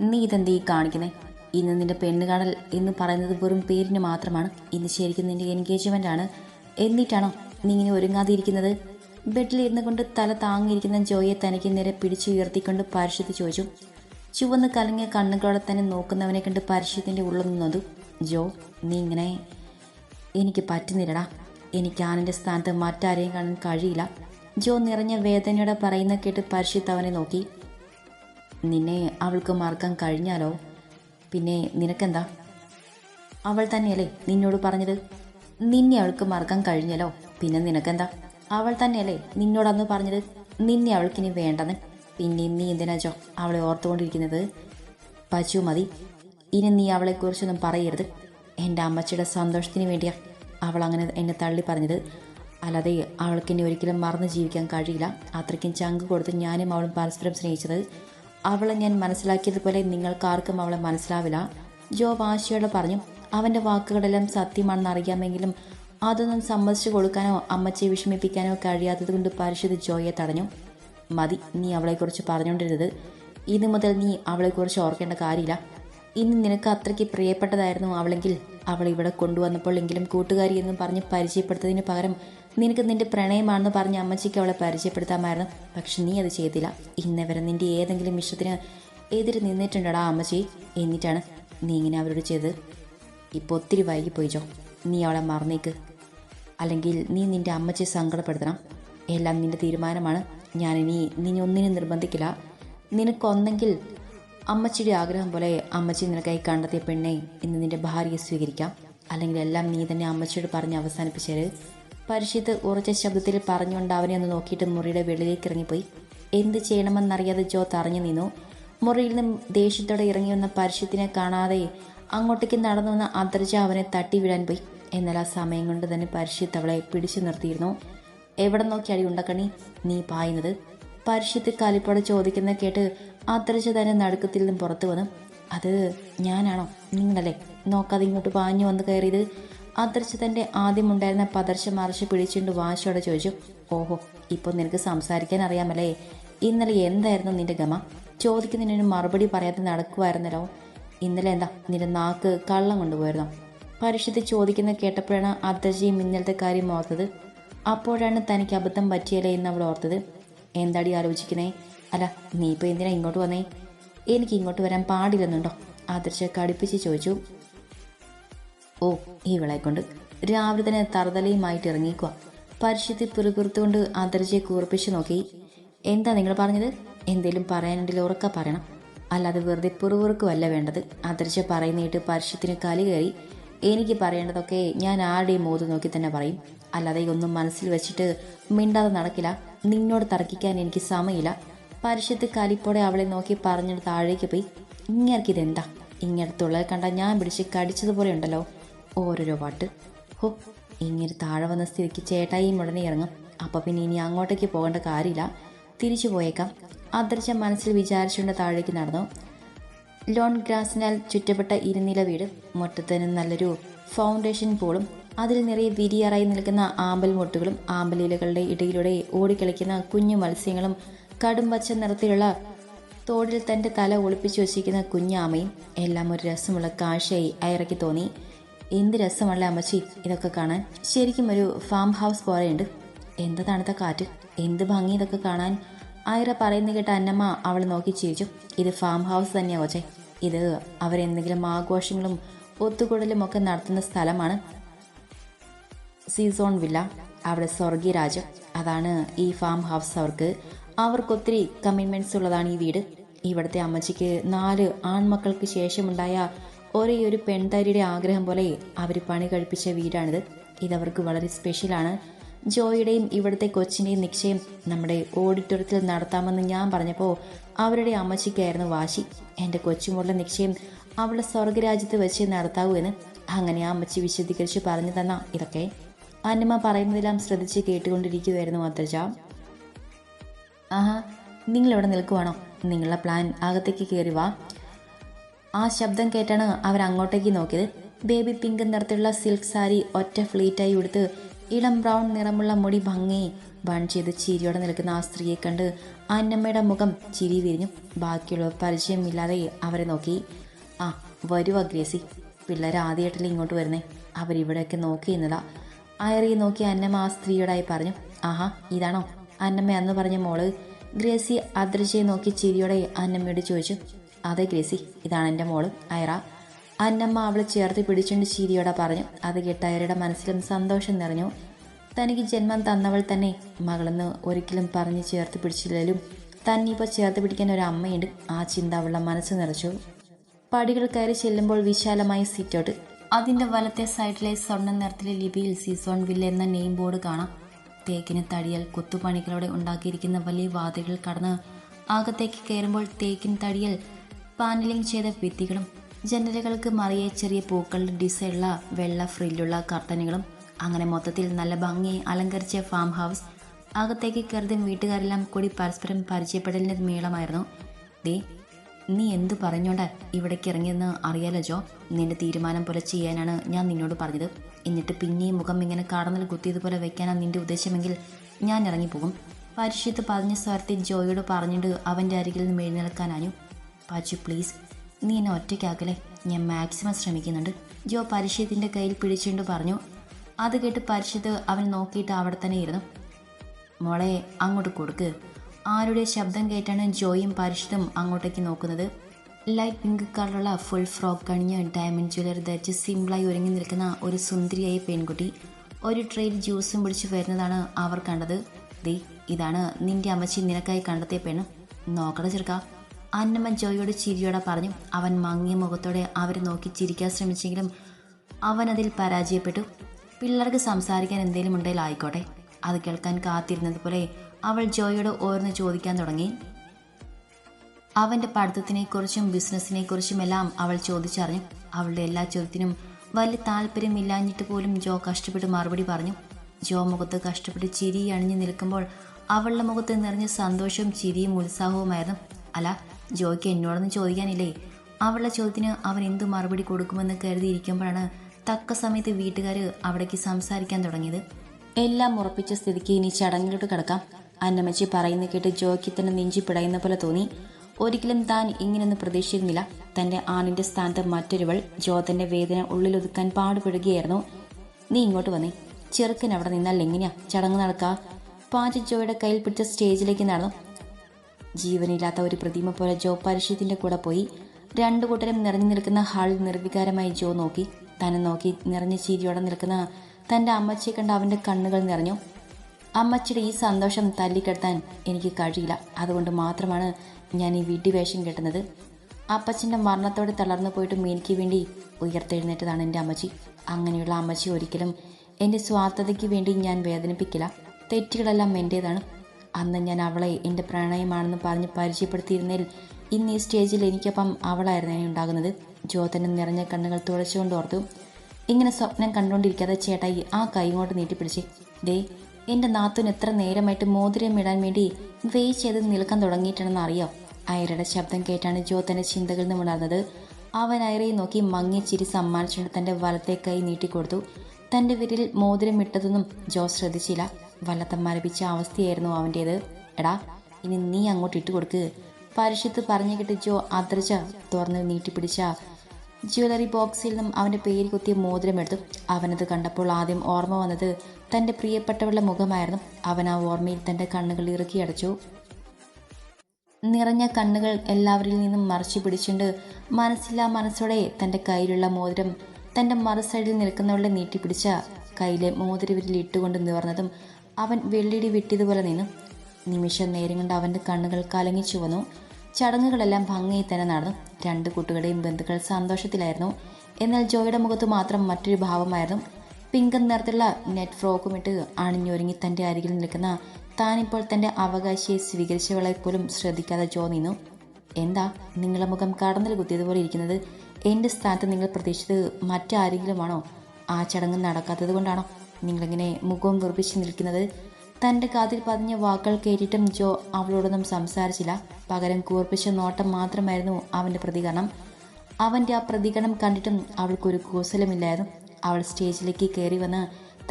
നീ ഇതെന്ത് ഈ കാണിക്കുന്നേ? ഇന്ന് നിന്റെ പെണ്ണ് കാണൽ എന്ന് പറയുന്നത് വെറും പേരിന് മാത്രമാണ്. ഇന്ന് ശരിക്കും നിന്റെ എൻഗേജ്മെന്റ് ആണ് എന്നിട്ടാണോ നീ ഇങ്ങനെ ഒരുങ്ങാതിരിക്കുന്നത് ബെഡിലിരുന്ന് കൊണ്ട് തല താങ്ങിയിരിക്കുന്ന ജോയെ തനിക്ക് നേരെ പിടിച്ചുയർത്തിക്കൊണ്ട് പരിശുദ്ധി ചോദിച്ചു. ചുവന്ന് കലങ്ങിയ കണ്ണുകളോടെ തന്നെ നോക്കുന്നവനെ കണ്ട് പരിശുദ്ധിന്റെ ഉള്ളിൽ നിന്നതു. ജോ നീ ഇങ്ങനെ എനിക്ക് പറ്റുന്നില്ലടാ. എനിക്ക് ആനന്റെ സ്ഥാനത്ത് മറ്റാരെയും കാണാൻ കഴിയില്ല. ജോ നിറഞ്ഞ വേദനയോടെ പറയുന്ന കേട്ട് പരിശുദ്ധ അവനെ നോക്കി. നിന്നെ അവൾക്ക് മറക്കാൻ കഴിഞ്ഞാലോ? പിന്നെ നിനക്കെന്താ? അവൾ തന്നെയല്ലേ നിന്നോട് പറഞ്ഞത്? നിന്നെ അവൾക്ക് മറക്കാൻ കഴിഞ്ഞല്ലോ പിന്നെ നിനക്കെന്താ? അവൾ തന്നെയല്ലേ നിന്നോടന്ന് പറഞ്ഞത്? നിന്നെ അവൾക്കിനി വേണ്ടെന്ന്? പിന്നെ നീ എന്തിനാ ജോ അവളെ ഓർത്തുകൊണ്ടിരിക്കുന്നത്? പശു മതി. ഇനി നീ അവളെക്കുറിച്ചൊന്നും പറയരുത്. എന്റെ അമ്മച്ചിയുടെ സന്തോഷത്തിന് വേണ്ടിയാ അവൾ അങ്ങനെ എന്നെ തള്ളി പറഞ്ഞത്. അല്ലാതെ അവൾക്ക് ഒരിക്കലും മറന്ന് ജീവിക്കാൻ കഴിയില്ല. അത്രയ്ക്കും ചങ്ക് കൊടുത്ത് ഞാനും അവളും പരസ്പരം സ്നേഹിച്ചത് അവളെ ഞാൻ മനസ്സിലാക്കിയതുപോലെ നിങ്ങൾക്കാർക്കും അവളെ മനസ്സിലാവില്ല. ജോ വാശിയോട് പറഞ്ഞു അവന്റെ വാക്കുകളെല്ലാം സത്യമാണെന്ന് അറിയാമെങ്കിലും അതൊന്നും സമ്മതിച്ചു കൊടുക്കാനോ അമ്മച്ചയെ വിഷമിപ്പിക്കാനോ കഴിയാത്തത് കൊണ്ട് പരിശുദ്ധ ജോയെ തടഞ്ഞു. മതി നീ അവളെക്കുറിച്ച് പറഞ്ഞുകൊണ്ടിരുന്നത് ഇനി മുതൽ നീ അവളെക്കുറിച്ച് ഓർക്കേണ്ട കാര്യമില്ല. ഇന്ന് നിനക്ക് അത്രയ്ക്ക് പ്രിയപ്പെട്ടതായിരുന്നു അവളെങ്കിൽ അവൾ ഇവിടെ കൊണ്ടുവന്നപ്പോൾ എങ്കിലും കൂട്ടുകാരി എന്ന് പറഞ്ഞ് പരിചയപ്പെടുത്തതിന് പകരം നിനക്ക് നിന്റെ പ്രണയമാണെന്ന് പറഞ്ഞ് അമ്മച്ചിക്ക് അവളെ പരിചയപ്പെടുത്താമായിരുന്നു. പക്ഷെ നീ അത് ചെയ്തില്ല. ഇന്നവരെ നിന്റെ ഏതെങ്കിലും ഇഷ്ടത്തിന് എതിര് നിന്നിട്ടുണ്ടടാ അമ്മച്ചി. എന്നിട്ടാണ് നീ ഇങ്ങനെ അവരോട് ചെയ്തത്. ഇപ്പോൾ ഒത്തിരി വൈകിപ്പോയി ജോ. നീ അവളെ മറന്നേക്ക്. അല്ലെങ്കിൽ നീ നിന്റെ അമ്മച്ചിയെ സങ്കടപ്പെടുത്തണം. എല്ലാം നിന്റെ തീരുമാനമാണ്. ഞാൻ ഇനി നിന്നെ ഒന്നിനും നിർബന്ധിക്കില്ല. നിനക്കൊന്നെങ്കിൽ അമ്മച്ചിയുടെ ആഗ്രഹം പോലെ അമ്മച്ചി നിനക്കായി കണ്ടെത്തിയ പെണ്ണെ ഇന്ന് നിന്റെ ഭാര്യയെ സ്വീകരിക്കാം. അല്ലെങ്കിൽ എല്ലാം നീ തന്നെ അമ്മച്ചിയോട് പറഞ്ഞ് അവസാനിപ്പിച്ചേര്. പരിശുദ്ധ ഉറച്ച ശബ്ദത്തിൽ പറഞ്ഞുകൊണ്ട് അവനെ ഒന്ന് നോക്കിയിട്ട് മുറിയുടെ വെളിയിലേക്ക് ഇറങ്ങിപ്പോയി. എന്ത് ചെയ്യണമെന്നറിയാതെ ജോ തറഞ്ഞു നിന്നു. മുറിയിൽ നിന്നും ദേഷ്യത്തോടെ ഇറങ്ങി വന്ന പരിശുദ്ധിനെ കാണാതെ അങ്ങോട്ടേക്ക് നടന്നു വന്ന അന്തർജ അവനെ തട്ടി വിടാൻ പോയി. എന്നാൽ ആ സമയം കൊണ്ട് തന്നെ പരിശുദ്ധ അവളെ പിടിച്ചു നിർത്തിയിരുന്നു. എവിടെ നോക്കി അടി ഉണ്ടക്കണി? നീ പായുന്നത്? പരിശുദ്ധ കാലിപ്പോടെ ചോദിക്കുന്ന കേട്ട് അന്തർജ തന്നെ നടുക്കത്തിൽ നിന്നും പുറത്തു വന്നു. അത് ഞാനാണോ? നിങ്ങളല്ലേ? നോക്കാതെ ഇങ്ങോട്ട് പാഞ്ഞു വന്ന് കയറിയത്? അന്തർജ തന്റെ ആദ്യം ഉണ്ടായിരുന്ന പതർച്ച മറിച്ച് പിടിച്ചുകൊണ്ട് വാശിയോടെ ചോദിച്ചു ഓഹോ ഇപ്പോൾ നിനക്ക് സംസാരിക്കാൻ അറിയാമല്ലേ? ഇന്നലെ എന്തായിരുന്നു നിന്റെ ഗമ? ചോദിക്കുന്നതിനൊരു മറുപടി പറയാതെ നടക്കുമായിരുന്നല്ലോ ഇന്നലെ എന്താ നിന്റെ നാക്ക് കള്ളം കൊണ്ടുപോയിരുന്നു പരിഷത്ത് ചോദിക്കുന്ന കേട്ടപ്പോഴാണ് അദർശി ഇന്നലത്തെ കാര്യം ഓർത്തത്. അപ്പോഴാണ് തനിക്ക് അബദ്ധം പറ്റിയല്ലേ എന്ന് അവൾ ഓർത്തത്. എന്താടി ആലോചിക്കുന്നേ? അല്ല നീ ഇപ്പോൾ എന്തിനാ ഇങ്ങോട്ട് വന്നേ? എനിക്ക് ഇങ്ങോട്ട് വരാൻ പാടില്ലെന്നുണ്ടോ? ആദർശ കടുപ്പിച്ച് ചോദിച്ചു ഓ ഇവളെ കൊണ്ട് രാവിലെ തന്നെ തറുതലയുമായിട്ട് ഇറങ്ങിക്കുക പരിശുദ്ധി പിറുപിറുത്തുകൊണ്ട് ആദർശയെ കൂർപ്പിച്ച് നോക്കി. എന്താ നിങ്ങൾ പറഞ്ഞത്? എന്തേലും പറയാനുണ്ടെങ്കിൽ ഉറക്ക പറയണം. അല്ലാതെ വെറുതെ പിറുപിറുക്കുമല്ല വേണ്ടത്. അന്തരിച്ച പറയുന്നിട്ട് പരിശുദ്ധിന് കലി കയറി. എനിക്ക് പറയേണ്ടതൊക്കെ ഞാൻ ആരുടെയും മോത് നോക്കി തന്നെ പറയും. അല്ലാതെ ഒന്നും മനസ്സിൽ വെച്ചിട്ട് മിണ്ടാതെ നടക്കില്ല. നിന്നോട് തർക്കിക്കാൻ എനിക്ക് സമയമില്ല. പരിശുദ്ധ കലിപ്പോടെ അവളെ നോക്കി പറഞ്ഞിട്ട് താഴേക്ക് പോയി. ഇങ്ങനക്കിതെന്താ ഇങ്ങനത്തുള്ള കണ്ട ഞാൻ പിടിച്ച് കടിച്ചതുപോലെ ഉണ്ടല്ലോ. ഓരോരോ പാട്ട്. ഹോ ഇങ്ങനെ താഴെ വന്ന സ്ഥിതിക്ക് ചേട്ടായിയും ഉടനെ ഇറങ്ങും. അപ്പം പിന്നെ ഇനി അങ്ങോട്ടേക്ക് പോകേണ്ട കാര്യമില്ല. തിരിച്ചു പോയേക്കാം. അദർശ മനസ്സിൽ വിചാരിച്ചുകൊണ്ട് താഴേക്ക് നടന്നു. ലോൺ ഗ്രാസിനാൽ ചുറ്റപ്പെട്ട ഇരുനില വീട് മുറ്റത്തിന് നല്ലൊരു ഫൗണ്ടേഷൻ പോളും അതിൽ നിറയെ വിരിയറായി നിൽക്കുന്ന ആമ്പൽ മുട്ടുകളും ആമ്പലീലകളുടെ ഇടയിലൂടെ ഓടിക്കളിക്കുന്ന കുഞ്ഞു മത്സ്യങ്ങളും കടും പച്ച നിറത്തിലുള്ള തോടിൽ തന്റെ തല ഒളിപ്പിച്ചു വച്ചിരിക്കുന്ന കുഞ്ഞാമയും എല്ലാം ഒരു രസമുള്ള കാഴ്ചയായി അയറക്കി തോന്നി. എന്ത് രസമുള്ള അമ്മച്ചി ഇതൊക്കെ കാണാൻ? ശരിക്കും ഒരു ഫാം ഹൗസ് പോലെയുണ്ട്. എന്ത് തണുത്ത കാറ്റ് എന്ത് ഭംഗി ഇതൊക്കെ കാണാൻ? ആയിര പറയുന്ന കേട്ട അന്നമ്മ അവൾ നോക്കി ചിരിച്ചു. ഇത് ഫാം ഹൗസ് തന്നെയാ കൊച്ചെ. ഇത് അവരെന്തെങ്കിലും ആഘോഷങ്ങളും ഒത്തുകൂടലും ഒക്കെ നടത്തുന്ന സ്ഥലമാണ് സീസോൺ വില്ല അവിടെ സ്വർഗീയ രാജ്യം. അതാണ് ഈ ഫാം ഹൗസ് അവർക്ക് അവർക്കൊത്തിരി കമ്മിറ്റ്മെന്റ്സ് ഉള്ളതാണ് ഈ വീട്. ഇവിടുത്തെ അമ്മച്ചിക്ക് നാല് ആൺമക്കൾക്ക് ശേഷമുണ്ടായ ഒരേ ഒരു പെൺതാരിയുടെ ആഗ്രഹം പോലെ അവർ പണി കഴിപ്പിച്ച വീടാണിത്. ഇതവർക്ക് വളരെ സ്പെഷ്യലാണ് ജോയുടെയും ഇവിടുത്തെ കൊച്ചിന്റെയും നിശ്ചയം നമ്മുടെ ഓഡിറ്റോറിയത്തിൽ നടത്താമെന്ന് ഞാൻ പറഞ്ഞപ്പോൾ അവരുടെ അമ്മച്ചിക്കായിരുന്നു വാശി. എന്റെ കൊച്ചുമോളുടെ നിശ്ചയം അവളുടെ സ്വർഗരാജ്യത്ത് വെച്ച് നടത്താവൂ എന്ന് അങ്ങനെ ആ അമ്മച്ചി വിശദീകരിച്ച് പറഞ്ഞു തന്ന ഇതൊക്കെ. അന്നമ്മ പറയുന്നതെല്ലാം ശ്രദ്ധിച്ച് കേട്ടുകൊണ്ടിരിക്കുകയായിരുന്നു അദ്രജ ആഹാ നിങ്ങളിവിടെ നിൽക്കുവാണോ? നിങ്ങളുടെ പ്ലാൻ അകത്തേക്ക് കയറി വാ. ആ ശബ്ദം കേട്ടാണ് അവർ അങ്ങോട്ടേക്ക് നോക്കിയത്. ബേബി പിങ്ക് നിറത്തിലുള്ള സിൽക്ക് സാരി ഒറ്റ ഫ്ലീറ്റായി ഉടുത്ത് ഇളം ബ്രൗൺ നിറമുള്ള മുടി ഭംഗി ബൺ ചെയ്ത് ചിരിയോടെ നിൽക്കുന്ന ആ സ്ത്രീയെ കണ്ട് അന്നമ്മയുടെ മുഖം ചിരി വിരിഞ്ഞു. ബാക്കിയുള്ളവർ പരിചയമില്ലാതെ അവരെ നോക്കി. ആ വരൂ ഗ്രേസി? പിള്ളേർ ആദ്യമായിട്ടല്ലേ ഇങ്ങോട്ട് വരുന്നേ. അവരിവിടെയൊക്കെ നോക്കി എന്നതാ. അയറിയെ നോക്കി അന്നമ്മ ആ സ്ത്രീയോടായി പറഞ്ഞു. ആഹാ ഇതാണോ? അന്നമ്മ അന്ന് പറഞ്ഞ മോൾ. ഗ്രേസി അദ്രജയെ നോക്കി ചിരിയോടെ അന്നമ്മയോട് ചോദിച്ചു. അതെ ഗ്രേസി. ഇതാണ് എന്റെ മോൾ അയറ അന്നമ്മ അവളെ ചേർത്ത് പിടിച്ചുകൊണ്ട് ശീരിയോടെ പറഞ്ഞു. അത് കേട്ട് അയറയുടെ മനസ്സിലും സന്തോഷം നിറഞ്ഞു. തനിക്ക് ജന്മം തന്നവൾ തന്നെ. മകളെന്ന് ഒരിക്കലും പറഞ്ഞ് ചേർത്ത് പിടിച്ചില്ലെങ്കിലും തന്നിപ്പോൾ ചേർത്ത് പിടിക്കാൻ ഒരു അമ്മയുണ്ട്. ആ ചിന്ത അവളുടെ മനസ്സ് നിറച്ചു. പടികൾ കയറി ചെല്ലുമ്പോൾ വിശാലമായ സിറ്റൗട്ട്. അതിന്റെ വലത്തെ സൈഡിലെ സ്വർണ നിറത്തിലെ ലിപിയിൽ സീസോൺ വില്ല എന്ന നെയിം ബോർഡ് കാണാം. തേക്കിന് തടിയാൽ കൊത്തുപണികളോടെ ഉണ്ടാക്കിയിരിക്കുന്ന വലിയ വാതിലുകൾ കടന്ന് അകത്തേക്ക് കയറുമ്പോൾ തേക്കിൻ തടിയൽ പാനലിംഗ് ചെയ്ത ഭിത്തികളും ജനലുകൾക്ക് മറിയ ചെറിയ പൂക്കളുടെ ഡിസൈനുള്ള വെള്ള ഫ്രില്ലുള്ള കർട്ടനുകളും അങ്ങനെ മൊത്തത്തിൽ നല്ല ഭംഗിയായി അലങ്കരിച്ച ഫാം ഹൗസ് അകത്തേക്ക് കരുതും വീട്ടുകാരെല്ലാം കൂടി പരസ്പരം പരിചയപ്പെടലിന്റെ മേളമായിരുന്നു. ദേ നീ എന്തു പറഞ്ഞോണ്ട്? ഇവിടേക്ക് ഇറങ്ങിയെന്ന് അറിയാലോ ജോ? നിന്റെ തീരുമാനം പോലെ ചെയ്യാനാണ് ഞാൻ നിന്നോട് പറഞ്ഞത്. എന്നിട്ട് പിന്നെയും മുഖം ഇങ്ങനെ കടന്നിൽ കുത്തിയതുപോലെ വെക്കാനാണ് നിന്റെ ഉദ്ദേശമെങ്കിൽ ഞാൻ ഇറങ്ങിപ്പോകും. പരിശുദ്ധ പറഞ്ഞ സ്വരത്തിൽ ജോയോട് പറഞ്ഞിട്ട് അവന്റെ അരികിൽ നിന്ന് എഴുന്നേൽക്കാനാഞ്ഞു പാച്ചു പ്ലീസ് നീ എന്നെ ഒറ്റയ്ക്കാക്കലേ ഞാൻ മാക്സിമം ശ്രമിക്കുന്നുണ്ട്. ജോ പരിശുദ്ധിന്റെ കയ്യിൽ പിടിച്ചുകൊണ്ട് പറഞ്ഞു. അത് കേട്ട് പരിശുദ്ധ് അവൻ നോക്കിയിട്ട് അവിടെ തന്നെ ഇരുന്നു. മോളെ അങ്ങോട്ട് കൊടുക്ക്. ആരുടെ ശബ്ദം കേട്ടാണ് ജോയും പരിശുദ്ധം അങ്ങോട്ടേക്ക് നോക്കുന്നത്. ലൈറ്റ് പിങ്ക് കളറുള്ള ഫുൾ ഫ്രോക്ക് കണിഞ്ഞ് ഡയമണ്ട് ജ്വല്ലറി ധരിച്ച് സിമ്പിളായി ഒരുങ്ങി നിൽക്കുന്ന ഒരു സുന്ദരിയായ പെൺകുട്ടി ഒരു ട്രെയിൽ ജ്യൂസും പിടിച്ച് വരുന്നതാണ് അവർ കണ്ടത്. ദേ ഇതാണ് നിന്റെ അമ്മച്ചി നിനക്കായി കണ്ടെത്തിയ പെണ്ണ്. നോക്കട ചെറുക്ക. അന്നമ്മ ജോയോട് ചിരിയോടെ പറഞ്ഞു അവൻ മങ്ങിയ മുഖത്തോടെ അവരെ നോക്കി ചിരിക്കാൻ ശ്രമിച്ചെങ്കിലും അവൻ അതിൽ പരാജയപ്പെട്ടു. പിള്ളേർക്ക് സംസാരിക്കാൻ എന്തെങ്കിലും ഉണ്ടെങ്കിൽ ആയിക്കോട്ടെ. അത് കേൾക്കാൻ കാത്തിരുന്നത് പോലെ അവൾ ജോയോട് ഓരോന്ന് ചോദിക്കാൻ തുടങ്ങി. അവന്റെ പഠിത്തത്തിനെക്കുറിച്ചും ബിസിനസ്സിനെക്കുറിച്ചും എല്ലാം അവൾ ചോദിച്ചറിഞ്ഞു. അവളുടെ എല്ലാ ചോദ്യത്തിനും വലിയ താല്പര്യമില്ലാഞ്ഞിട്ട് പോലും ജോ കഷ്ടപ്പെട്ട് മറുപടി പറഞ്ഞു. ജോ മുഖത്ത് കഷ്ടപ്പെട്ട് ചിരി അണിഞ്ഞു നിൽക്കുമ്പോൾ അവളുടെ മുഖത്ത് നിറഞ്ഞ സന്തോഷവും ചിരിയും ഉത്സാഹവുമായിരുന്നു. അല്ല ജോയ്ക്ക് എന്നോടൊന്നും ചോദിക്കാനില്ലേ? അവളുടെ ചോദ്യത്തിന് അവൻ എന്ത് മറുപടി കൊടുക്കുമെന്ന് കരുതിയിരിക്കുമ്പോഴാണ് തക്ക സമയത്ത് വീട്ടുകാർ അവിടേക്ക് സംസാരിക്കാൻ തുടങ്ങിയത്. എല്ലാം ഉറപ്പിച്ച സ്ഥിതിക്ക് ഇനി ചടങ്ങിലോട്ട് കിടക്കാം. അന്നമ്മച്ചി പറയുന്ന കേട്ട് ജോയ്ക്ക് തന്നെ നെഞ്ചി പിടയുന്ന പോലെ തോന്നി. ഒരിക്കലും താൻ ഇങ്ങനെയൊന്നും പ്രതീക്ഷിക്കുന്നില്ല തന്റെ ആണിന്റെ സ്ഥാനത്ത് മറ്റൊരുവൾ ജോതന്റെ വേദന ഉള്ളിലൊതുക്കാൻ പാടുപെടുകയായിരുന്നു. നീ ഇങ്ങോട്ട് വന്നേ. ചെറുക്കൻ അവിടെ നിന്നാൽ എങ്ങനെയാ? ചടങ്ങ് നടക്കാ? പാഞ്ച് ജോയുടെ കയ്യിൽ പിടിച്ച സ്റ്റേജിലേക്ക് നടന്നു. ജീവനില്ലാത്ത ഒരു പ്രതിമ പോലെ ജോ പരിശീലത്തിന്റെ കൂടെ പോയി രണ്ടു കൂട്ടരും നിറഞ്ഞു നിൽക്കുന്ന ഹാളിൽ നിർവികാരമായി ജോ നോക്കി. തന്നെ നോക്കി നിറഞ്ഞ ചീരിയോടെ നിൽക്കുന്ന തന്റെ അമ്മച്ചിയെ കണ്ട് അവന്റെ കണ്ണുകൾ നിറഞ്ഞു. അമ്മച്ചിയുടെ ഈ സന്തോഷം തല്ലിക്കെടുത്താൻ എനിക്ക് കഴിയില്ല. അതുകൊണ്ട് മാത്രമാണ് ഞാൻ ഈ വിഡ്ഢിവേഷം കെട്ടുന്നത്. അപ്പച്ചന്റെ മരണത്തോടെ തളർന്നു പോയിട്ടും എനിക്ക് വേണ്ടി ഉയർത്തെഴുന്നേറ്റതാണ് എന്റെ അമ്മച്ചി. അങ്ങനെയുള്ള അമ്മച്ചി ഒരിക്കലും എന്റെ സ്വാർത്ഥതയ്ക്ക് വേണ്ടി ഞാൻ വേദനിപ്പിക്കില്ല. തെറ്റുകളെല്ലാം എന്റേതാണ് അന്ന് ഞാൻ അവളെ എന്റെ പ്രണയമാണെന്ന് പറഞ്ഞ് പരിചയപ്പെടുത്തിയിരുന്നതിൽ ഇന്ന് ഈ സ്റ്റേജിൽ എനിക്കൊപ്പം അവളായിരുന്നു ഉണ്ടാകുന്നത്. ജ്യോതന്റെ നിറഞ്ഞ കണ്ണുകൾ തുളച്ചുകൊണ്ട് ഓർത്തു. ഇങ്ങനെ സ്വപ്നം കണ്ടുകൊണ്ടിരിക്കാതെ ചേട്ടായി ആ കൈ കൊണ്ട് നീട്ടിപ്പിടിച്ച് ദേ എന്റെ നാത്തുന് എത്ര നേരമായിട്ട് മോതിരം ഇടാൻ വേണ്ടി വേ ചെയ്ത് നിൽക്കാൻ തുടങ്ങിയിട്ടുണ്ടെന്ന് അറിയോ? അയരുടെ ശബ്ദം കേട്ടാണ് ജ്യോതന ചിന്തകളിൽ നിന്ന് ഉണർന്നത്. അവൻ അയറയെ നോക്കി മങ്ങിയ ചിരി സമ്മാനിച്ചുകൊണ്ട് തന്റെ വലത്തെ കൈ നീട്ടിക്കൊടുത്തു. തന്റെ വിരലിൽ മോതിരം ഇട്ടതൊന്നും ജോ ശ്രദ്ധിച്ചില്ല. വല്ലാത്ത മരപിച്ച അവസ്ഥയായിരുന്നു അവന്റേത് എടാ ഇനി നീ അങ്ങോട്ട് ഇട്ട് കൊടുക്ക്. പരിഷത്ത് പറഞ്ഞു കിട്ടിച്ചോ അദ്രജ തുറന്ന് നീട്ടിപ്പിടിച്ച ജ്വല്ലറി ബോക്സിൽ നിന്നും അവന്റെ പേര് കുത്തിയ മോതിരം എടുത്തു അവനത് കണ്ടപ്പോൾ ആദ്യം ഓർമ്മ വന്നത് തന്റെ പ്രിയപ്പെട്ടവളുടെ മുഖമായിരുന്നു. അവൻ ആ ഓർമ്മയിൽ തന്റെ കണ്ണുകൾ ഇറുക്കി അടച്ചു. നിറഞ്ഞ കണ്ണുകൾ എല്ലാവരിൽ നിന്നും മറച്ചു പിടിച്ചുകൊണ്ട് മനസ്സില്ലാ മനസ്സോടെ തന്റെ കയ്യിലുള്ള മോതിരം തന്റെ മറുസൈഡിൽ നിൽക്കുന്നവളുടെ നീട്ടിപ്പിടിച്ച കയ്യിലെ മോതിരവിരിൽ ഇട്ടുകൊണ്ട് നിവർന്നതും അവൻ വെള്ളിടി വിട്ടിയതുപോലെ നിന്നു. നിമിഷം നേരം കൊണ്ട് അവന്റെ കണ്ണുകൾ കലങ്ങി ചുവന്നു. ചടങ്ങുകളെല്ലാം ഭംഗിയിൽ തന്നെ നടന്നു. രണ്ട് കുട്ടികളുടെയും ബന്ധുക്കൾ സന്തോഷത്തിലായിരുന്നു. എന്നാൽ ജോയുടെ മുഖത്ത് മാത്രം മറ്റൊരു ഭാവമായിരുന്നു. പിങ്ക് നിറത്തിലുള്ള നെറ്റ് ഫ്രോക്കും ഇട്ട് അണിഞ്ഞൊരുങ്ങി തന്റെ അരികിൽ നിൽക്കുന്ന താനിപ്പോൾ തന്റെ അവകാശിയെ സ്വീകരിച്ചവളെ പോലും ശ്രദ്ധിക്കാതെ ജോ നിന്നു. എന്താ? നിങ്ങളുടെ മുഖം കടന്നൽ കുത്തിയതുപോലെ ഇരിക്കുന്നത്? എന്റെ സ്ഥാനത്ത് നിങ്ങൾ പ്രതീക്ഷിച്ചത് മറ്റാരെങ്കിലുമാണോ? ആ ചടങ്ങ് നടക്കാത്തത് കൊണ്ടാണോ? നിങ്ങളിങ്ങനെ മുഖവും വെറുപ്പിച്ച് നിൽക്കുന്നത്. തന്റെ കാതിൽ പതിഞ്ഞ വാക്കുകൾ കേട്ടിട്ടും ജോ അവളോടൊന്നും സംസാരിച്ചില്ല. പകരം കൂർപ്പിച്ച നോട്ടം മാത്രമായിരുന്നു അവന്റെ പ്രതികരണം. അവന്റെ ആ പ്രതികരണം കണ്ടിട്ടും അവൾക്കൊരു കൂസലമില്ലായിരുന്നു അവൾ സ്റ്റേജിലേക്ക് കയറി വന്ന്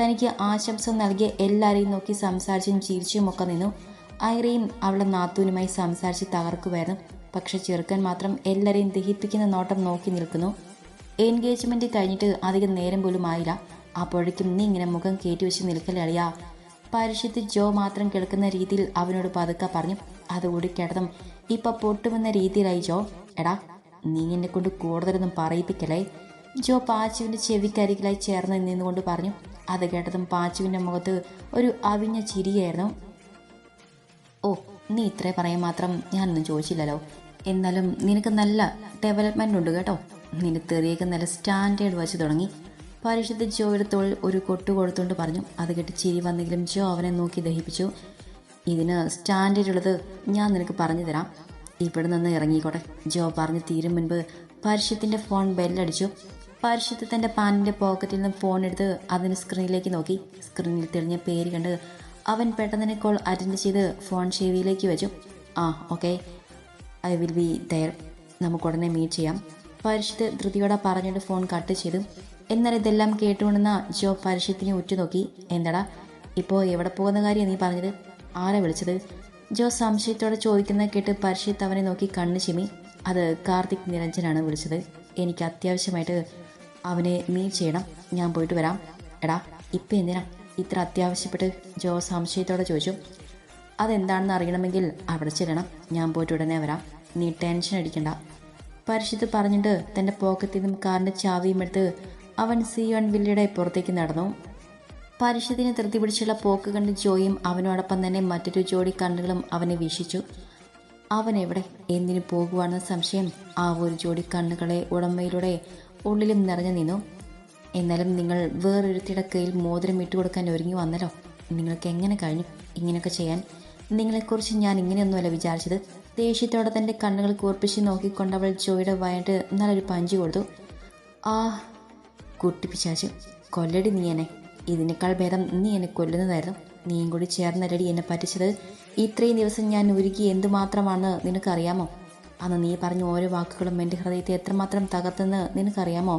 തനിക്ക് ആശംസ നൽകിയ എല്ലാവരെയും നോക്കി സംസാരിച്ചും ചിരിച്ചും ഒക്കെ നിന്നു. ഐറയും അവളുടെ നാത്തൂനുമായി സംസാരിച്ച് തകർക്കുമായിരുന്നു. പക്ഷെ ചെറുക്കൻ മാത്രം എല്ലാവരെയും ദഹിപ്പിക്കുന്ന നോട്ടം നോക്കി നിൽക്കുന്നു. എൻഗേജ്മെന്റ് കഴിഞ്ഞിട്ട് അധികം നേരം പോലും ആയില്ല. അപ്പോഴേക്കും നീ ഇങ്ങനെ മുഖം കയറ്റി വെച്ച് നിൽക്കലളിയാ പരിശുദ്ധ ജോ മാത്രം കേൾക്കുന്ന രീതിയിൽ അവനോട് പതുക്കെ പറഞ്ഞു അതുകൂടി കേട്ടതും ഇപ്പൊ പൊട്ടുമെന്ന രീതിയിലായി ജോ. എടാ നീ എന്നെ കൊണ്ട് കൂടുതലൊന്നും പറയിപ്പിക്കലേ ജോ പാച്ചുവിന്റെ ചെവിക്കരികിലായി ചേർന്ന് നിന്നുകൊണ്ട് പറഞ്ഞു അത് കേട്ടതും പാച്ചുവിന്റെ മുഖത്ത് ഒരു അവിഞ്ഞ ചിരിയായിരുന്നു. ഓ നീ ഇത്രേ പറയാൻ മാത്രം ഞാനൊന്നും ചോദിച്ചില്ലല്ലോ. എന്നാലും നിനക്ക് നല്ല ഡെവലപ്മെന്റ് ഉണ്ട് കേട്ടോ. നിന്റെ തെറിയൊക്കെ നല്ല സ്റ്റാൻഡേർഡ് വെച്ച് തുടങ്ങി. പരിശുദ്ധ ജോയുടെ തോളിൽ ഒരു കൊട്ടു കൊടുത്തുകൊണ്ട് പറഞ്ഞു അത് കേട്ട് ചിരി വന്നെങ്കിലും ജോ അവനെ നോക്കി ദഹിപ്പിച്ചു. ഇതിന് സ്റ്റാൻഡേർഡ് ഉള്ളത് ഞാൻ നിനക്ക് പറഞ്ഞു തരാം. ഇവിടെ നിന്ന് ഇറങ്ങിക്കോട്ടെ. ജോ പറഞ്ഞ് തീരും മുൻപ് പരിശുദ്ധത്തിന്റെ ഫോൺ ബെല്ലടിച്ചു. പരിശുദ്ധ തന്റെ പാനിന്റെ പോക്കറ്റിൽ നിന്ന് ഫോൺ എടുത്ത് അതിന് സ്ക്രീനിലേക്ക് നോക്കി. സ്ക്രീനിൽ തെളിഞ്ഞ പേര് കണ്ട് അവൻ പെട്ടെന്ന് കോൾ അറ്റൻഡ് ചെയ്ത് ഫോൺ ചെവിയിലേക്ക് വെച്ചു. ആ okay. I will be there. നമുക്ക് ഉടനെ മീറ്റ് ചെയ്യാം. പരിശുദ്ധ ധൃതിയോടെ പറഞ്ഞിട്ട് ഫോൺ കട്ട് ചെയ്തു. എന്നാൽ ഇതെല്ലാം കേട്ടുകൊണ്ടുന്ന ജോ പരസ്യത്തിനെ ഉറ്റുനോക്കി എന്താടാ ഇപ്പോൾ എവിടെ പോകുന്ന കാര്യം നീ പറഞ്ഞത്? ആരാ വിളിച്ചത്? ജോ സംശയത്തോടെ ചോദിക്കുന്ന കേട്ട് പരസ്യത്ത് അവനെ നോക്കി കണ്ണു ചിമ്മി. അത് കാർത്തിക് നിരഞ്ജനാണ് വിളിച്ചത്. എനിക്ക് അത്യാവശ്യമായിട്ട് അവനെ മീറ്റ് ചെയ്യണം. ഞാൻ പോയിട്ട് വരാം. എടാ ഇപ്പം എന്തിനാ ഇത്ര അത്യാവശ്യപ്പെട്ട്? ജോ സംശയത്തോടെ ചോദിച്ചു. അതെന്താണെന്ന് അറിയണമെങ്കിൽ അവിടെ ചെല്ലണം. ഞാൻ പോയിട്ട് ഉടനെ വരാം. നീ ടെൻഷൻ അടിക്കണ്ട. പരിശുദ്ധ പറഞ്ഞിട്ട് തന്റെ പോക്കറ്റിൽ നിന്നും കാറിന്റെ ചാവിയും എടുത്ത് അവൻ സി വൺ വില്ലയുടെ പുറത്തേക്ക് നടന്നു. പരിശുദ്ധിനെ ധൃതി പിടിച്ചുള്ള പോക്ക് കണ്ട് ജോയും അവനോടൊപ്പം തന്നെ മറ്റൊരു ജോഡി കണ്ണുകളും അവനെ വീക്ഷിച്ചു. അവൻ എവിടെ? എന്തിനു പോകുവാണെന്ന സംശയം ആ ഒരു ജോഡി കണ്ണുകളെ ഉടമയിലൂടെ ഉള്ളിലും നിറഞ്ഞു നിന്നു. എന്നാലും നിങ്ങൾ വേറൊരുത്തിയുടെ കയ്യിൽ മോതിരം ഇട്ടുകൊടുക്കാൻ ഒരുങ്ങി വന്നല്ലോ. നിങ്ങൾക്ക് എങ്ങനെ കഴിഞ്ഞു ഇങ്ങനെയൊക്കെ ചെയ്യാൻ? നിങ്ങളെക്കുറിച്ച് ഞാൻ ഇങ്ങനെയൊന്നുമല്ല വിചാരിച്ചത്. ദേഷ്യത്തോടെ തന്റെ കണ്ണുകൾ കൂർപ്പിച്ച് നോക്കിക്കൊണ്ട് അവൾ ജോയുടെ വയറ്റ് നല്ലൊരു പഞ്ചു കൊടുത്തു. ആ കുട്ടിപ്പിച്ചാച്ച് കൊല്ലടി നീ എന്നെ ഇതിനേക്കാൾ ഭേദം നീ എന്നെ കൊല്ലുന്നതായിരുന്നു. നീയും കൂടി ചേർന്നരടി എന്നെ പറ്റിച്ചത്. ഇത്രയും ദിവസം ഞാൻ ഉരുകി എന്തുമാത്രമാണെന്ന് നിനക്കറിയാമോ അന്ന് നീ പറഞ്ഞ ഓരോ വാക്കുകളും എന്റെ ഹൃദയത്തെ എത്രമാത്രം തകർത്തെന്ന് നിനക്കറിയാമോ?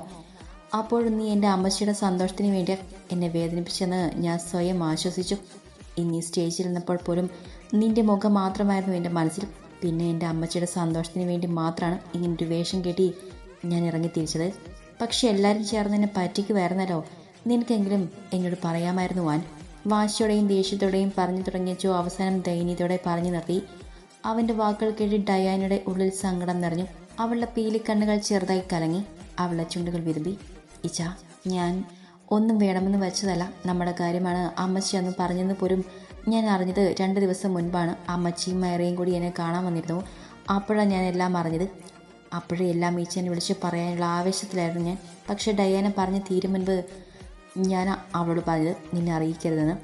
അപ്പോഴും നീ എന്റെ അമ്മച്ചിയുടെ സന്തോഷത്തിന് വേണ്ടി എന്നെ വേദനിപ്പിച്ചെന്ന് ഞാൻ സ്വയം ആശ്വസിച്ചു. ഇനി സ്റ്റേജിൽ നിന്നപ്പോൾ പോലും നിന്റെ മുഖം മാത്രമായിരുന്നു എന്റെ മനസ്സിൽ. പിന്നെ എന്റെ അമ്മച്ചിയുടെ സന്തോഷത്തിന് വേണ്ടി മാത്രമാണ് ഇങ്ങനൊരു വേഷം കെട്ടി ഞാൻ ഇറങ്ങി തിരിച്ചത്. പക്ഷെ എല്ലാവരും ചേർന്ന് എന്നെ പറ്റിക്കുമായിരുന്നല്ലോ നിനക്കെങ്കിലും എന്നോട് പറയാമായിരുന്നു വാൻ വാശിയോടെയും ദേഷ്യത്തോടെയും പറഞ്ഞു തുടങ്ങിയ ജോ അവസാനം ദയനീയത്തോടെ പറഞ്ഞു നിർത്തി. അവന്റെ വാക്കുകൾ കേട്ട് ഡയാനയുടെ ഉള്ളിൽ സങ്കടം നിറഞ്ഞു. അവളുടെ പീലിക്കണ്ണുകൾ ചെറുതായി കലങ്ങി. അവളുടെ ചുണ്ടുകൾ വിരുമ്പി ഇച്ച ഞാൻ ഒന്നും വേണമെന്ന് വെച്ചതല്ല. നമ്മുടെ കാര്യമാണ് അമ്മച്ചി അന്ന് പറഞ്ഞെന്ന് പോലും ഞാൻ അറിഞ്ഞത് രണ്ട് ദിവസം മുൻപാണ്. അമ്മച്ചിയും മയറയും കൂടി എന്നെ കാണാൻ വന്നിരുന്നു. അപ്പോഴാണ് ഞാൻ എല്ലാം അറിഞ്ഞത്. അപ്പോഴേ എല്ലാം ഈച്ചനെ വിളിച്ച് പറയാനുള്ള ആവേശത്തിലായിരുന്നു ഞാൻ. പക്ഷേ ഡയാന പറഞ്ഞ് തീരും മുൻപ് ഞാൻ അവളോട് പറഞ്ഞത് നിന്നെ അറിയിക്കരുതെന്ന്.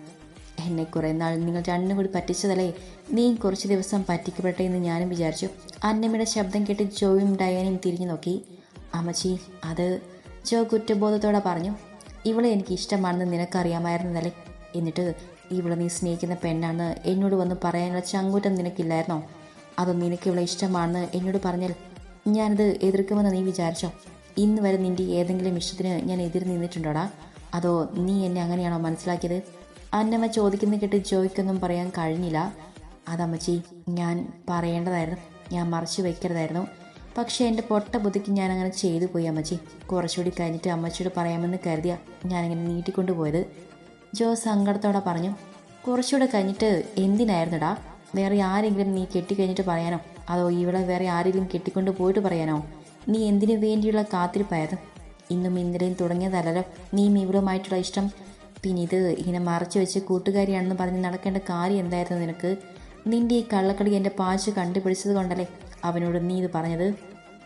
എന്നെ കുറേ നാൾ നിങ്ങൾ രണ്ടും കൂടി പറ്റിച്ചതല്ലേ? നീ കുറച്ച് ദിവസം പറ്റിക്കപ്പെട്ടെ എന്ന് ഞാനും വിചാരിച്ചു. അന്നമ്മയുടെ ശബ്ദം കേട്ട് ജോയും ഡയാനയും തിരിഞ്ഞു നോക്കി. അമ്മച്ചി അത് ജോ കുറ്റബോധത്തോടെ പറഞ്ഞു. ഇവളെ എനിക്ക് ഇഷ്ടമാണെന്ന് നിനക്കറിയാമായിരുന്നതല്ലേ എന്നിട്ട് ഇവളെ നീ സ്നേഹിക്കുന്ന പെണ്ണാണെന്ന് എന്നോട് വന്ന് പറയാനുള്ള ചങ്കൂറ്റം നിനക്കില്ലായിരുന്നോ? അതോ നിനക്ക് ഇവളെ ഇഷ്ടമാണെന്ന് എന്നോട് പറഞ്ഞാൽ ഞാനത് എതിർക്കുമെന്ന് നീ വിചാരിച്ചോ? ഇന്ന് വരെ നിന്റെ ഏതെങ്കിലും ഇഷ്ടത്തിന് ഞാൻ എതിർ നിന്നിട്ടുണ്ടോടാ? അതോ നീ എന്നെ അങ്ങനെയാണോ മനസ്സിലാക്കിയത്? അന്നമ്മ ചോദിക്കുന്ന കേട്ട് ജോയ്ക്കൊന്നും പറയാൻ കഴിഞ്ഞില്ല. അതമ്മച്ചി ഞാൻ പറയേണ്ടതായിരുന്നു. ഞാൻ മറച്ചു വെക്കരുതായിരുന്നു. പക്ഷേ എന്റെ പൊട്ട ബുദ്ധിക്ക് ഞാൻ അങ്ങനെ ചെയ്തു പോയി അമ്മച്ചി. കുറച്ചുകൂടി കഴിഞ്ഞിട്ട് അമ്മച്ചിയോട് പറയാമെന്ന് കരുതിയ ഞാനിങ്ങനെ നീട്ടിക്കൊണ്ടു പോയത്. ജോ സങ്കടത്തോടെ പറഞ്ഞു കുറച്ചുകൂടെ കഴിഞ്ഞിട്ട് എന്തിനായിരുന്നുടാ? വേറെ ആരെങ്കിലും നീ കെട്ടിക്കഴിഞ്ഞിട്ട് പറയാനോ? അതോ ഇവിടെ വേറെ ആരെങ്കിലും കെട്ടിക്കൊണ്ട് പോയിട്ട് പറയാനോ? നീ എന്തിനു വേണ്ടിയുള്ള കാത്തിരിപ്പായത്? ഇന്നും ഇന്നലെയും തുടങ്ങിയതല്ലോ നീ ഇവളുമായിട്ടുള്ള ഇഷ്ടം. പിന്നെ ഇത് ഇങ്ങനെ മറച്ചു വെച്ച് കൂട്ടുകാരിയാണെന്ന് പറഞ്ഞ് നടക്കേണ്ട കാര്യം എന്തായിരുന്നു നിനക്ക്? നിന്റെ ഈ കള്ളക്കളി എന്റെ പാച്ച് കണ്ടുപിടിച്ചത് കൊണ്ടല്ലേ അവനോട് നീ ഇത് പറഞ്ഞത്?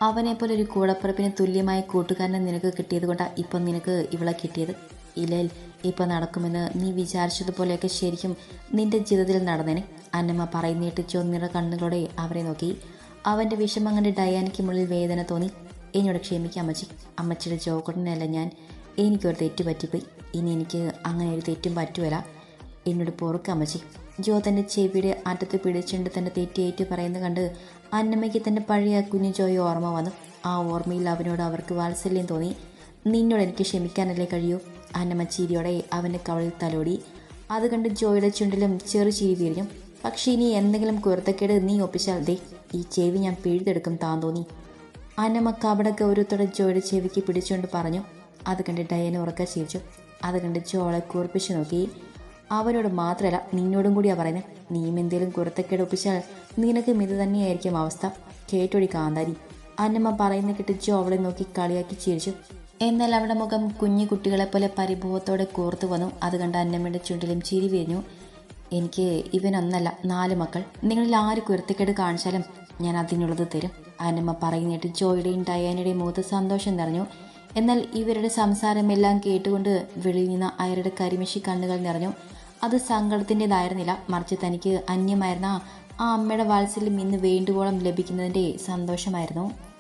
അവനെപ്പോലെ ഒരു കൂടപ്പിറപ്പിന് തുല്യമായ കൂട്ടുകാരനെ നിനക്ക് കിട്ടിയത് കൊണ്ടാണ് ഇപ്പം നിനക്ക് ഇവളെ കിട്ടിയത്? ഇല്ലേൽ ഇപ്പം നടക്കുമെന്ന് നീ വിചാരിച്ചതുപോലെയൊക്കെ ശരിക്കും നിന്റെ ജീവിതത്തിൽ നടന്നേനെ. അന്നമ്മ പറയുന്നിട്ട് ചൊന്നിറ കണ്ണുകളോടെ അവരെ നോക്കി. അവന്റെ വിഷമം കണ്ട് ഡയാനയ്ക്ക് മുകളിൽ വേദന തോന്നി. എന്നോട് ക്ഷമിക്കാം അമ്മച്ചി. അമ്മച്ചിയുടെ ചോക്കട്ടിനല്ല ഞാൻ. എനിക്കൊരു തെറ്റ് പറ്റിപ്പോയി. ഇനി എനിക്ക് അങ്ങനെ ഒരു തെറ്റും പറ്റുമല്ല എന്നോട് പൊറുക്ക അമ്മച്ചി. ജോ തന്റെ ചെവിയുടെ അറ്റത്ത് പിടിച്ചുകൊണ്ട് തന്റെ തെറ്റേറ്റ് പറയുന്നത് കണ്ട് അന്നമ്മയ്ക്ക് തന്റെ പഴയ കുഞ്ഞു ജോയെ ഓർമ്മ വന്നു. ആ ഓർമ്മയിൽ അവനോട് അവർക്ക് വാത്സല്യം തോന്നി. നിന്നോട് എനിക്ക് ക്ഷമിക്കാനല്ലേ കഴിയൂ? അന്നമ്മ ചിരിയോടെ അവന്റെ കവളിൽ തലോടി. അത് കണ്ട് ജോയുടെ ചുണ്ടിലും ചെറു ചിരി തിരിഞ്ഞു പക്ഷേ ഇനി എന്തെങ്കിലും കുരുത്തക്കേട് നീ ഒപ്പിച്ചാൽ ദേ ഈ ചെവി ഞാൻ പിഴുതെടുക്കും താൻ തോന്നി. അന്നമ്മ കപട ഗൗരവത്തോടെ ജോയുടെ ചെവിക്ക് പിടിച്ചുകൊണ്ട് പറഞ്ഞു. അത് കണ്ട് ഡയന ഉറക്ക ചിരിച്ചു. അത് കണ്ട് ജോളെ കുറിപ്പിച്ചു നോക്കി. അവനോട് മാത്രമല്ല നിന്നോടും കൂടിയാ പറയുന്നത് നീയും എന്തെങ്കിലും കുരുത്തക്കേട് ഒപ്പിച്ചാൽ നിനക്ക് ഇത് തന്നെയായിരിക്കും അവസ്ഥ. കേട്ടൊടി കാന്താരി. അന്നമ്മ പറയുന്ന കേട്ട് ജോ അവളെ നോക്കി കളിയാക്കി ചിരിച്ചു. എന്നാൽ അവളുടെ മുഖം കുഞ്ഞു കുട്ടികളെപ്പോലെ പരിഭവത്തോടെ കോർത്തു വന്നു. അത് കണ്ട അന്നമ്മയുടെ ചുണ്ടിലും ചിരി വീഞ്ഞു എനിക്ക് ഇവനൊന്നല്ല നാല് മക്കൾ. നിങ്ങളിൽ ആര് കുരുത്തക്കേട് കാണിച്ചാലും ഞാൻ അതിനുള്ളത് തരും. അന്നമ്മ പറയുന്നിട്ട് ജോയുടെയും ഡയാനയുടെയും മുഖത്ത് സന്തോഷം നിറഞ്ഞു. എന്നാൽ ഇവരുടെ സംസാരമെല്ലാം കേട്ടുകൊണ്ട് വെളിയിൽ നിന്ന് അയാളുടെ കരിമിഷി കണ്ണുകൾ നിറഞ്ഞു. അത് സങ്കടത്തിന്റെതായിരുന്നില്ല. മറിച്ച് തനിക്ക് അന്യമായിരുന്ന ആ അമ്മയുടെ വാത്സല്യം ഇന്ന് വേണ്ടുവോളം ലഭിക്കുന്നതിന്റെ സന്തോഷമായിരുന്നു.